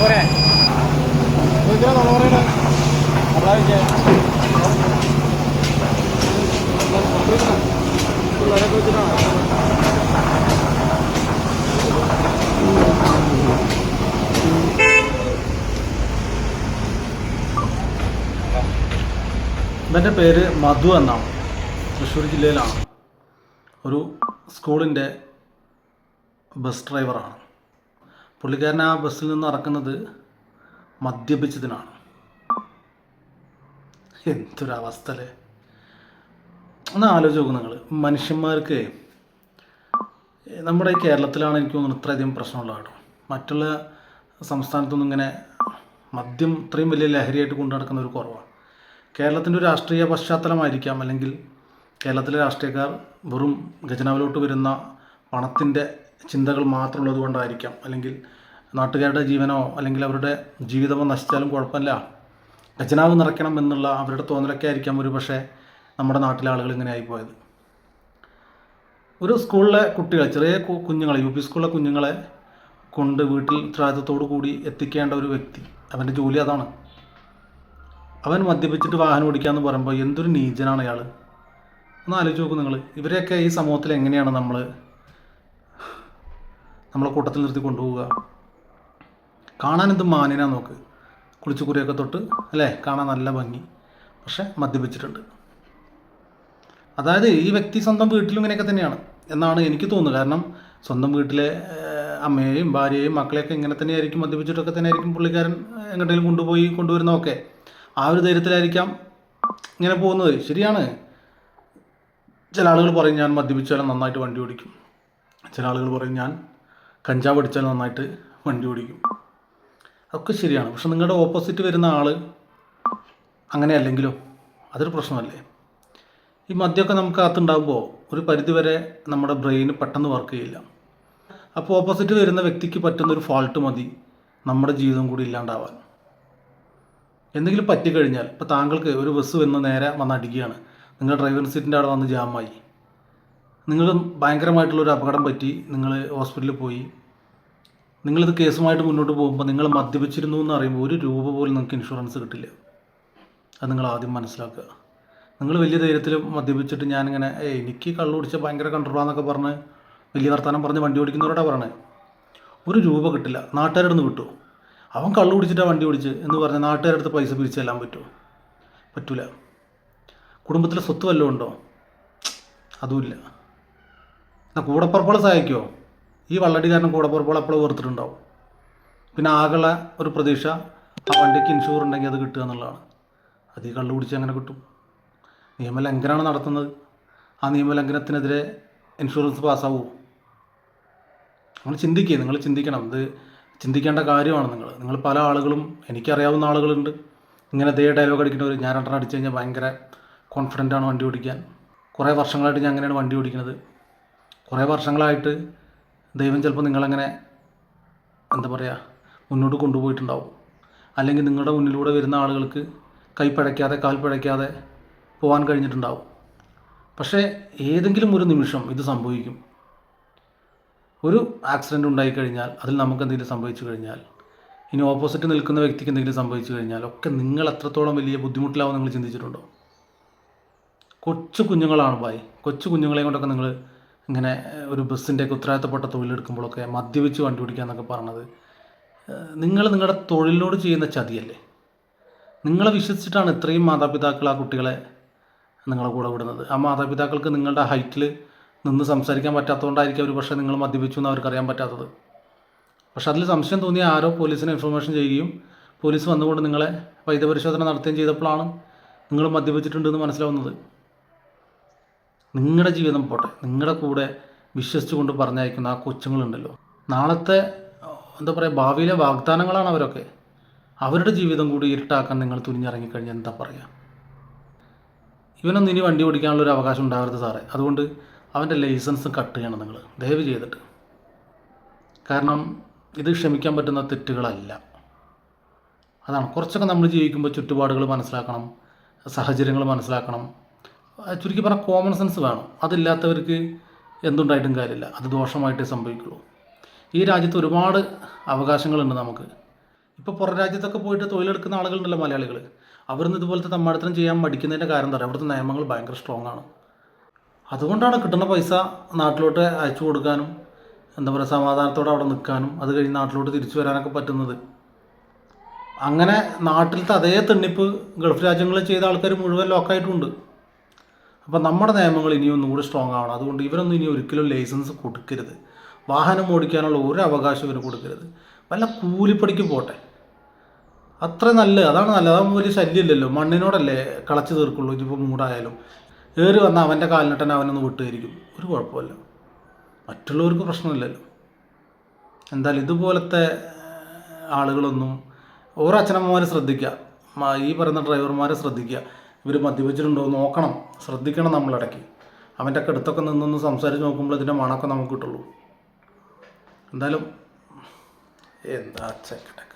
പോരെ. ഇവന്റെ പേര് മധു എന്നാണ്. തൃശ്ശൂർ ജില്ലയിലാണ്. ഒരു സ്കൂളിന്റെ ബസ് ഡ്രൈവറാണ്. പുള്ളിക്കാരൻ ആ ബസ്സിൽ നിന്ന് ഇറക്കുന്നത് മദ്യപിച്ചതിനാണ്. എന്തൊരവസ്ഥ ഒന്ന് ആലോചിച്ച് നോക്കും നിങ്ങൾ മനുഷ്യന്മാർക്ക് നമ്മുടെ കേരളത്തിലാണ് എനിക്ക് തോന്നുന്നു ഇത്രയധികം പ്രശ്നമുള്ള കേട്ടോ. മറ്റുള്ള സംസ്ഥാനത്തൊന്നും ഇങ്ങനെ മദ്യം ഇത്രയും വലിയ ലഹരിയായിട്ട് കൊണ്ടു നടക്കുന്ന ഒരു കുറവാണ് കേരളത്തിന്റെ ഒരു രാഷ്ട്രീയ പശ്ചാത്തലമായിരിക്കാം. അല്ലെങ്കിൽ കേരളത്തിലെ രാഷ്ട്രീയക്കാർ വെറും ഖജനാവിലോട്ട് വരുന്ന പണത്തിന്റെ ചിന്തകൾ മാത്രമുള്ളത് കൊണ്ടായിരിക്കാം. അല്ലെങ്കിൽ നാട്ടുകാരുടെ ജീവനോ അല്ലെങ്കിൽ അവരുടെ ജീവിതമോ നശിച്ചാലും കുഴപ്പമില്ല. ഖജനാവ് നിറയ്ക്കണം എന്നുള്ള അവരുടെ തോന്നലൊക്കെ ആയിരിക്കാം ഒരു പക്ഷേ നമ്മുടെ നാട്ടിലെ ആളുകൾ ഇങ്ങനെ ആയിപ്പോയത് ഒരു സ്കൂളിലെ കുട്ടികൾ ചെറിയ കുഞ്ഞുങ്ങളെ യു പി സ്കൂളിലെ കുഞ്ഞുങ്ങളെ കൊണ്ട് വീട്ടിൽ ഉത്തരവാദിത്തത്തോടു കൂടി എത്തിക്കേണ്ട ഒരു വ്യക്തി. അവന്റെ ജോലി അതാണ്. അവൻ മദ്യപിച്ചിട്ട് വാഹനം ഓടിക്കാമെന്ന് പറയുമ്പോൾ എന്തൊരു നീചനാണ് അയാൾ ഒന്ന് ആലോചിച്ച് നോക്കൂ നിങ്ങൾ ഇവരെയൊക്കെ ഈ സമൂഹത്തിൽ എങ്ങനെയാണ് നമ്മൾ നമ്മളെ കൂട്ടത്തിൽ നിർത്തി കൊണ്ടുപോവുക? കാണാൻ എന്ത് മാനിനാ നോക്ക്. കുളിച്ചു കുറിയൊക്കെ തൊട്ട് അല്ലേ? കാണാൻ നല്ല ഭംഗി. പക്ഷെ മദ്യപിച്ചിട്ടുണ്ട്. അതായത് ഈ വ്യക്തി സ്വന്തം വീട്ടിലും ഇങ്ങനെയൊക്കെ തന്നെയാണ് എന്നാണ് എനിക്ക് തോന്നുന്നത്. കാരണം സ്വന്തം വീട്ടിലെ അമ്മയെയും ഭാര്യയെയും മക്കളെയൊക്കെ ഇങ്ങനെ തന്നെയായിരിക്കും മദ്യപിച്ചിട്ടൊക്കെ തന്നെയായിരിക്കും പുള്ളിക്കാരൻ എങ്ങോട്ടെങ്കിലും കൊണ്ടുപോയി കൊണ്ടുവരുന്നതൊക്കെ. ആ ഒരു ധൈര്യത്തിലായിരിക്കാം ഇങ്ങനെ പോകുന്നത്. ശരിയാണ്. ചില ആളുകൾ പറയും ഞാൻ മദ്യപിച്ചാലും നന്നായിട്ട് വണ്ടി ഓടിക്കും. ചില ആളുകൾ പറയും ഞാൻ കഞ്ചാവ് അടിച്ചാൽ നന്നായിട്ട് വണ്ടി ഓടിക്കും. അതൊക്കെ ശരിയാണ്. പക്ഷെ നിങ്ങളുടെ ഓപ്പോസിറ്റ് വരുന്ന ആൾ അങ്ങനെ അല്ലെങ്കിലോ? അതൊരു പ്രശ്നമല്ലേ? ഈ മദ്യമൊക്കെ നമുക്ക് അകത്തുണ്ടാകുമ്പോൾ ഒരു പരിധിവരെ നമ്മുടെ ബ്രെയിൻ പെട്ടെന്ന് വർക്ക് ചെയ്യില്ല. അപ്പോൾ ഓപ്പോസിറ്റ് വരുന്ന വ്യക്തിക്ക് പറ്റുന്ന ഒരു ഫോൾട്ട് മതി നമ്മുടെ ജീവിതം കൂടി ഇല്ലാണ്ടാവാൻ. എന്തെങ്കിലും പറ്റിക്കഴിഞ്ഞാൽ ഇപ്പോൾ താങ്കൾക്ക് ഒരു ബസ് വന്ന് നേരെ വന്ന് അടിക്കുകയാണ്. നിങ്ങൾ ഡ്രൈവിംഗ് സീറ്റിന്റെ അവിടെ വന്ന് ജാമായി നിങ്ങൾ ഭയങ്കരമായിട്ടുള്ളൊരു അപകടം പറ്റി. നിങ്ങൾ ഹോസ്പിറ്റലിൽ പോയി. നിങ്ങളിത് കേസുമായിട്ട് മുന്നോട്ട് പോകുമ്പോൾ നിങ്ങൾ മദ്യപിച്ചിരുന്നു എന്ന് അറിയുമ്പോൾ ഒരു രൂപ പോലും നിങ്ങൾക്ക് ഇൻഷുറൻസ് കിട്ടില്ല. അത് നിങ്ങൾ ആദ്യം മനസ്സിലാക്കുക. നിങ്ങൾ വലിയ ധൈര്യത്തിൽ മദ്യപിച്ചിട്ട് ഞാനിങ്ങനെ ഏയ് എനിക്ക് കള്ളു കുടിച്ച ഭയങ്കര കൺട്രോളാന്നൊക്കെ പറഞ്ഞ് വലിയ വർത്തമാനം പറഞ്ഞ് വണ്ടി ഓടിക്കുന്നവരോടാ പറയണേ. ഒരു രൂപ കിട്ടില്ല. നാട്ടുകാരുടെ നിന്ന് കിട്ടുമോ അവൻ കള്ളു കുടിച്ചിട്ടാണ് വണ്ടി ഓടിച്ച് എന്ന് പറഞ്ഞാൽ നാട്ടുകാരുടെ അടുത്ത് പൈസ പിരിച്ചു തല്ലാൻ പറ്റുമോ പറ്റൂല. കുടുംബത്തിലെ സ്വത്ത് വല്ലതും ഉണ്ടോ? അതുമില്ല എന്നാൽ കൂടപ്പുറപ്പുകൾ സഹായിക്കുമോ ഈ വള്ളടി കാരണം കൂടെ പോകുമ്പോൾ എപ്പോഴും ഓർത്തിട്ടുണ്ടാവും. പിന്നെ ആകെയുള്ള ഒരു പ്രതീക്ഷ ആ വണ്ടിക്ക് ഇൻഷൂർ ഉണ്ടെങ്കിൽ അത് കിട്ടുക എന്നുള്ളതാണ്. അത് ഈ കള്ളു കുടിച്ച് അങ്ങനെ കിട്ടും. നിയമലംഘനമാണ് നടത്തുന്നത്. ആ നിയമലംഘനത്തിനെതിരെ ഇൻഷുറൻസ് പാസ്സാവുമോ നിങ്ങൾ ചിന്തിക്കുക നിങ്ങൾ ചിന്തിക്കണം. ഇത് ചിന്തിക്കേണ്ട കാര്യമാണ് നിങ്ങൾ. നിങ്ങൾ പല ആളുകളും എനിക്കറിയാവുന്ന ആളുകളുണ്ട്. ഇങ്ങനെ ദേ ഡയലോഗ് അടിക്കുന്നവർ ഞാൻ രണ്ടെണ്ണം അടിച്ചു കഴിഞ്ഞാൽ ഭയങ്കര കോൺഫിഡന്റ് ആണ് വണ്ടി ഓടിക്കാൻ. കുറേ വർഷങ്ങളായിട്ട് ഞാൻ അങ്ങനെയാണ് വണ്ടി ഓടിക്കുന്നത്. കുറേ വർഷങ്ങളായിട്ട് ദൈവം ചിലപ്പോൾ നിങ്ങളങ്ങനെ എന്താ പറയുക മുന്നോട്ട് കൊണ്ടുപോയിട്ടുണ്ടാവും. അല്ലെങ്കിൽ നിങ്ങളുടെ മുന്നിലൂടെ വരുന്ന ആളുകൾക്ക് കൈപ്പഴയ്ക്കാതെ കാൽ പഴയ്ക്കാതെ പോകാൻ കഴിഞ്ഞിട്ടുണ്ടാവും. പക്ഷേ ഏതെങ്കിലും ഒരു നിമിഷം ഇത് സംഭവിക്കും. ഒരു ആക്സിഡന്റ് ഉണ്ടായിക്കഴിഞ്ഞാൽ അതിൽ നമുക്ക് എന്തെങ്കിലും സംഭവിച്ചു കഴിഞ്ഞാൽ ഇനി ഓപ്പോസിറ്റ് നിൽക്കുന്ന വ്യക്തിക്ക് എന്തെങ്കിലും സംഭവിച്ചു കഴിഞ്ഞാൽ ഒക്കെ നിങ്ങൾ എത്രത്തോളം വലിയ ബുദ്ധിമുട്ടിലാവും നിങ്ങൾ ചിന്തിച്ചിട്ടുണ്ടോ? കൊച്ചു കുഞ്ഞുങ്ങളാണ് ഭായി. കൊച്ചു കുഞ്ഞുങ്ങളെ കൊണ്ടൊക്കെ നിങ്ങൾ ഇങ്ങനെ ഒരു ബസ്സിന്റെയൊക്കെ ഉത്തരവാദിത്തപ്പെട്ട തൊഴിലെടുക്കുമ്പോഴൊക്കെ മദ്യപിച്ച് വണ്ടി ഓടിക്കുക എന്നൊക്കെ പറഞ്ഞത് നിങ്ങൾ നിങ്ങളുടെ തൊഴിലിനോട് ചെയ്യുന്ന ചതിയല്ലേ? നിങ്ങളെ വിശ്വസിച്ചിട്ടാണ് ഇത്രയും മാതാപിതാക്കൾ ആ കുട്ടികളെ നിങ്ങളെ കൂടെ വിടുന്നത്. ആ മാതാപിതാക്കൾക്ക് നിങ്ങളുടെ ഹൈറ്റിൽ നിന്ന് സംസാരിക്കാൻ പറ്റാത്തതുകൊണ്ടായിരിക്കും അവർ പക്ഷേ നിങ്ങൾ മദ്യപിച്ചു എന്ന് അവർക്ക് അറിയാൻ പറ്റാത്തത്. പക്ഷെ അതിൽ സംശയം തോന്നിയ ആരോ പോലീസിനെ ഇൻഫർമേഷൻ ചെയ്യുകയും പോലീസ് വന്നുകൊണ്ട് നിങ്ങളെ വൈദ്യപരിശോധന നടത്തുകയും ചെയ്തപ്പോഴാണ് നിങ്ങൾ മദ്യപിച്ചിട്ടുണ്ടെന്ന് മനസ്സിലാവുന്നത്. നിങ്ങളുടെ ജീവിതം പോട്ടെ. നിങ്ങളുടെ കൂടെ വിശ്വസിച്ചുകൊണ്ട് പറഞ്ഞയക്കുന്ന ആ കൊച്ചുങ്ങളുണ്ടല്ലോ. നാളത്തെ എന്താ പറയുക ഭാവിയിലെ വാഗ്ദാനങ്ങളാണ് അവരൊക്കെ. അവരുടെ ജീവിതം കൂടി ഇരുട്ടാക്കാൻ നിങ്ങൾ തുനിഞ്ഞിറങ്ങിക്കഴിഞ്ഞാൽ എന്താ പറയുക ഇവനൊന്നും ഇനി വണ്ടി ഓടിക്കാനുള്ള ഒരു അവകാശം ഉണ്ടാകരുത് സാറേ. അതുകൊണ്ട് അവന്റെ ലൈസൻസ് കട്ട് ചെയ്യണം നിങ്ങൾ. ദയവ് ചെയ്തിട്ട്. കാരണം ഇത് ക്ഷമിക്കാൻ പറ്റുന്ന തെറ്റുകളല്ല. അതാണ്. കുറച്ചൊക്കെ നമ്മൾ ജീവിക്കുമ്പോൾ ചുറ്റുപാടുകൾ മനസ്സിലാക്കണം. സാഹചര്യങ്ങൾ മനസ്സിലാക്കണം. ചുരുക്കി പറഞ്ഞാൽ കോമൺ സെൻസ് വേണം. അതില്ലാത്തവർക്ക് എന്തുണ്ടായിട്ടും കാര്യമില്ല. അത് ദോഷമായിട്ടേ സംഭവിക്കുള്ളൂ. ഈ രാജ്യത്ത് ഒരുപാട് അവകാശങ്ങളുണ്ട് നമുക്ക്. ഇപ്പോൾ പുറം രാജ്യത്തൊക്കെ പോയിട്ട് തൊഴിലെടുക്കുന്ന ആളുകളുണ്ടല്ലോ മലയാളികൾ. അവരിന്ന് ഇതുപോലത്തെ തമ്മാടത്തരം ചെയ്യാൻ മടിക്കുന്നതിന്റെ കാരണം എന്താ പറയുക അവിടുത്തെ നിയമങ്ങൾ ഭയങ്കര സ്ട്രോങ് ആണ്. അതുകൊണ്ടാണ് കിട്ടുന്ന പൈസ നാട്ടിലോട്ട് അയച്ചു കൊടുക്കാനും എന്താ പറയുക സമാധാനത്തോടെ അവിടെ നിൽക്കാനും അത് കഴിഞ്ഞ് നാട്ടിലോട്ട് തിരിച്ചു വരാനൊക്കെ പറ്റുന്നത്. അങ്ങനെ നാട്ടിലത്തെ അതേ തെണ്ണിപ്പ് ഗൾഫ് രാജ്യങ്ങളിൽ ചെയ്ത ആൾക്കാർ മുഴുവൻ ലോക്കായിട്ടുണ്ട് അപ്പം നമ്മുടെ നിയമങ്ങൾ ഇനിയും ഒന്നുകൂടി സ്ട്രോങ് ആവണം. അതുകൊണ്ട് ഇവരൊന്നും ഇനി ഒരിക്കലും ലൈസൻസ് കൊടുക്കരുത്. വാഹനം ഓടിക്കാനുള്ള ഒരു അവകാശം ഇവർ കൊടുക്കരുത്. വല്ല കൂലിപ്പടിക്ക് പോട്ടെ. അത്ര നല്ലത്. അതാണ് നല്ലത്. അതാകുമ്പോൾ വലിയ ശല്യമില്ലല്ലോ. മണ്ണിനോടല്ലേ കളച്ച് തീർക്കുള്ളൂ. ഇനിയിപ്പോൾ മൂടായാലും. ഏറി വന്നാൽ അവന്റെ കാലിനിട്ടനെ അവനൊന്ന് വിട്ടുകരിക്കും. ഒരു കുഴപ്പമില്ല. മറ്റുള്ളവർക്ക് പ്രശ്നമില്ലല്ലോ. എന്തായാലും ഇതുപോലത്തെ ആളുകളൊന്നും ഓരോ അച്ഛനമ്മമാരെ ശ്രദ്ധിക്കുക. ഈ പറയുന്ന ഡ്രൈവർമാരെ ശ്രദ്ധിക്കുക. ഇവർ മദ്യപിച്ചിട്ടുണ്ടോ നോക്കണം. ശ്രദ്ധിക്കണം നമ്മളിടയ്ക്ക്. അവന്റെ ഒക്കെ അടുത്തൊക്കെ നിന്നൊന്ന് സംസാരിച്ച് നോക്കുമ്പോൾ ഇതിന്റെ മണമൊക്കെ നമുക്ക് കിട്ടുള്ളൂ. എന്തായാലും എന്താ ചെക്കട്ടെ